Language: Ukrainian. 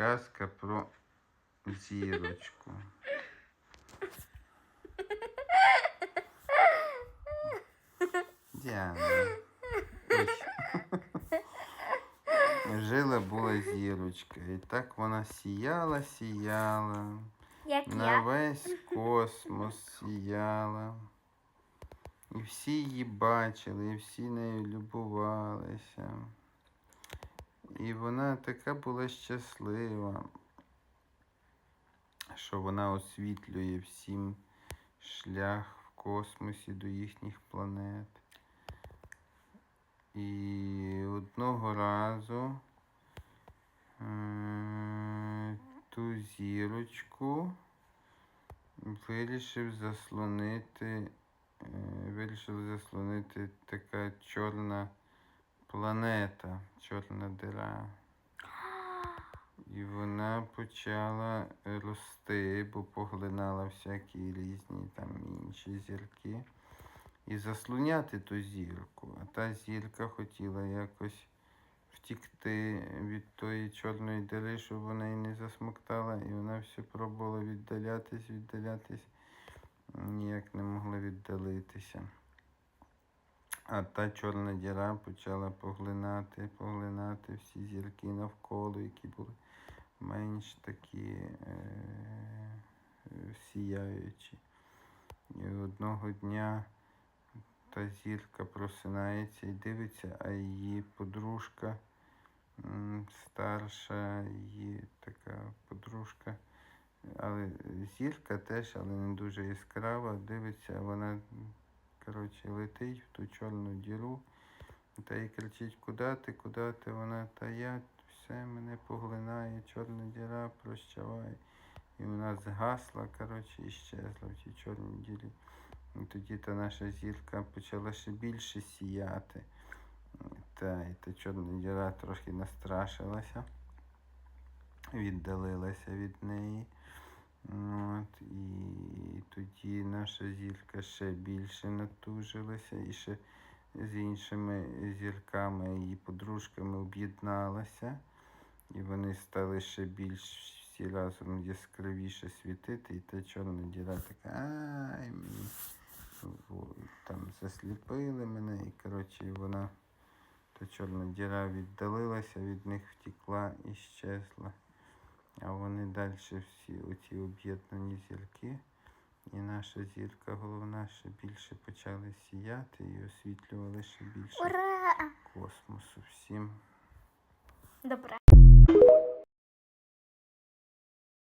Казка про зірочку. Діана. Ой. Жила була зірочка, і так вона сіяла, сіяла, Як на я. весь космос сіяла. І всі її бачили, і всі нею любувалися. І вона така була щаслива, що вона освітлює всім шлях в космосі до їхніх планет. І одного разу ту зірочку вирішив заслонити, е, вирішив заслонити така чорна планета, чорна дира. І вона почала рости, бо поглинала всякі різні там інші зірки. І заслоняти ту зірку. А та зірка хотіла якось втікти від тої чорної дири, щоб вона її не засмоктала, і вона все пробувала віддалятись, віддалятись, ніяк не могла віддалитися. А та чорна діра почала поглинати, поглинати всі зірки навколо, які були менш такі е, сіяючі. І одного дня та зірка просинається і дивиться, а її подружка старша, її така подружка, але зірка теж, але не дуже яскрава, дивиться, вона коротше, летить в ту чорну діру. Та й кричить, куди ти, куди ти? Вона, та я все мене поглинає, чорна діра, прощавай. І вона згасла, коротше, і щезла в тій чорній дірі. І тоді та наша зірка почала ще більше сіяти. Та, і та чорна діра трохи настрашилася, віддалилася від неї. От, і тоді наша зірка ще більше натужилася і ще з іншими зірками, її подружками об'єдналася. І вони стали ще більш всі разом яскравіше світити, і та чорна діра така, ай, мені там засліпили мене, і коротше вона, та чорна діра віддалилася, від них втекла і щезла. А вони далі всі оці об'єднані зірки. І наша зірка головна ще більше почали сіяти і освітлювали ще більше Ура! космосу всім. Добре.